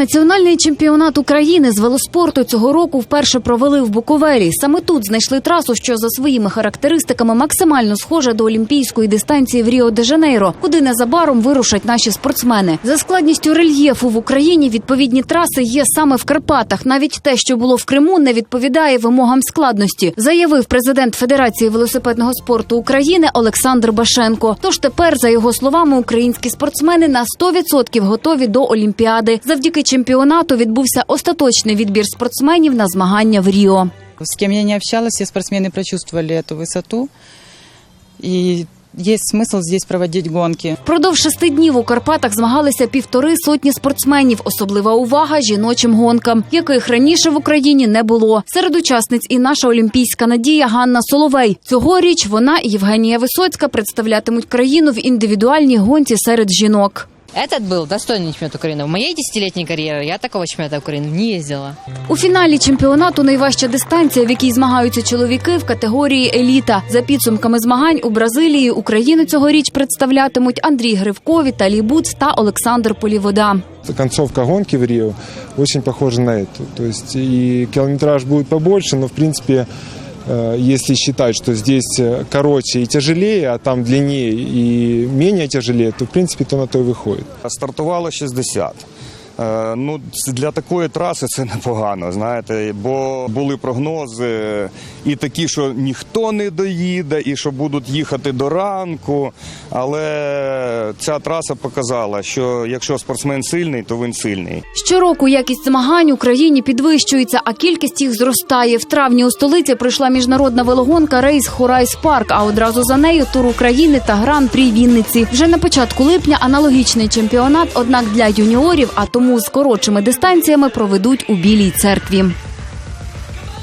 Національний чемпіонат України з велоспорту цього року вперше провели в Буковелі. Саме тут знайшли трасу, що за своїми характеристиками максимально схожа до олімпійської дистанції в Ріо-де-Жанейро, куди незабаром вирушать наші спортсмени. За складністю рельєфу в Україні відповідні траси є саме в Карпатах. Навіть те, що було в Криму, не відповідає вимогам складності, заявив президент Федерації велосипедного спорту України Олександр Башенко. Тож тепер, за його словами, українські спортсмени на 100% готові до Олімпіади. Завдяки чемпіонату відбувся остаточний відбір спортсменів на змагання в Ріо. С кем я не общалась, все спортсмены прочувствовали эту высоту. И есть смысл здесь проводить гонки. Впродовж шести днів у Карпатах змагалися півтори сотні спортсменів. Особлива увага жіночим гонкам, яких раніше в Україні не було. Серед учасниць і наша олімпійська надія Ганна Соловей. Цьогоріч вона і Євгенія Висоцька представлятимуть країну в індивідуальній гонці серед жінок. Этот был достойный чемпионат Украины. В моей десятилетней карьере я такого чемпионата Украины не ездила. У фіналі чемпіонату найважча дистанція, в якій змагаються чоловіки в категорії еліта. За підсумками змагань у Бразилії Україну цьогоріч представлятимуть Андрій Гривко, Віталій Буц та Олександр Полівода. концовка гонки в Рио очень похожа на эту. То есть и километраж будет побольше, но в принципе, э, если считать, что здесь э, короче и тяжелее, а там длиннее и менее тяжелее, то в принципе то на то и выходит. Стартувало 60. Е, Ну, для такої траси це непогано, знаєте, бо були прогнози і такі, що ніхто не доїде, і що будуть їхати до ранку. Але ця траса показала, що якщо спортсмен сильний, то він сильний. Щороку якість змагань Україні підвищується, а кількість їх зростає. В травні у столиці пройшла міжнародна велогонка рейс Хорайс Парк. А одразу за нею тур України та гран-прі Вінниці. Вже на початку липня аналогічний чемпіонат, однак для юніорів, а тому з коротшими дистанціями проведуть у Білій церкві.